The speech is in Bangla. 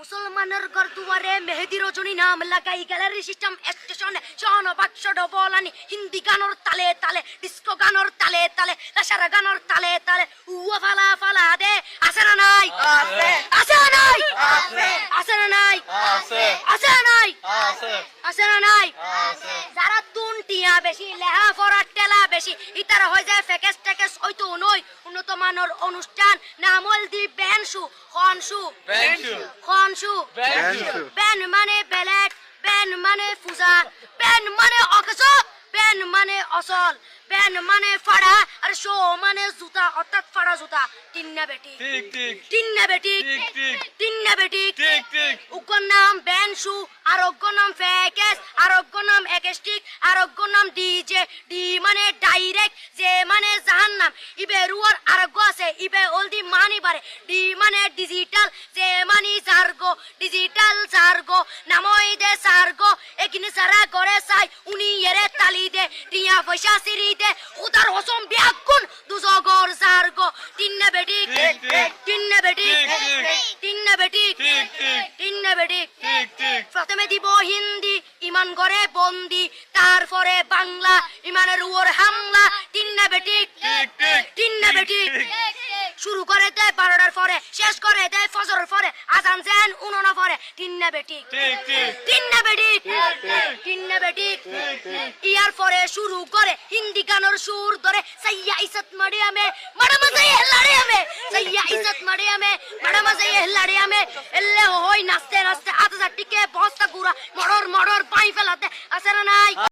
মুসলমানের ঘর দুয়ারে মেহেদি রজনী নাম লাগাই গ্যালারি সিস্টেম স্টেশনে শন বাক্স ডবলানি হিন্দি গানর তালে তালে ডিস্কো গানর তালে তালে লাসারা গানর তালে তালে। উয়া ফালা ফালা দে আছে না নাই? আছে। আছে না নাই? আছে। আছে না নাই? আছে। আছে না নাই? আছে। না নাই? যারা তুন টিয়া বেশি লেহা পড়ার টেলা বেশি ইতারা হয়ে যায় ফেকেস টেকেস হয়তো নই উন্নত মানের অনুষ্ঠান নামল দি ব্যানসু খনসু বেঞ্চু খনসু বেঞ্চু ব্যান মানে বেলেট ব্যান মানে ফুজা ব্যান মানে অকস ব্যান মানে অসল ব্যান মানে ফাড়া আর শো মানে জুতা অর্থাৎ ফাড়া জুতা তিন্না বেটি। ঠিক ঠিক তিন্না বেটি। ঠিক ঠিক তিন্না বেটি। ঠিক ঠিক উগ্র নাম বেনসু আরোগ্য নাম ফেকেস আরোগ্য নাম একেস্টিক আরোগ্য নাম ডিজে ডি মানে ডাইরেক্ট যে মানে জাহান্নাম। ইবে রুয়ার আরোগ্য আছে ইবে অলদি মানি বারে ডি মানে ডিজিটাল যে মানি জার্গো ডিজিটাল জার্গো নামই দে সার্গো এখানে সারা করে চাই উনি এরে তালি দে টিয়া পয়সা সিরি দে উদার হসম বিয়াগুন দুজগর জার্গো তিন্না বেটি ঠিক, ঠিক। তিন্না বেটি ঠিক, ঠিক। তিন্না বেটি ঠিক, ঠিক। তিন্না বেটি প্রথমে দিব হিন্দি ইমান করে বন্দি তারপরে বাংলা ইমানের উপর হামলা শুরু করে দেয় বারোটার পরে শেষ করে দেয় ফজরের পরে। আজান যেন উননা পরে তিন্না বেটি। ঠিক ঠিক। তিন্না বেটি। ঠিক। তিন্না বেটি। ঠিক, ঠিক। ইয়ার পরে শুরু করে হিন্দি গানের সুর ধরে সাইয়া ইসত মারে আমে মাডামা যাই হেলাড়ে আমে সাইয়া ইসত মারে আমে মাডামা যাই হেলাড়ে আমে এলে হই নাচতে নাচতে আধা টিকে বস্তা গুড়া মড়র মড়র পাই ফেলাতে। আছে না নাই?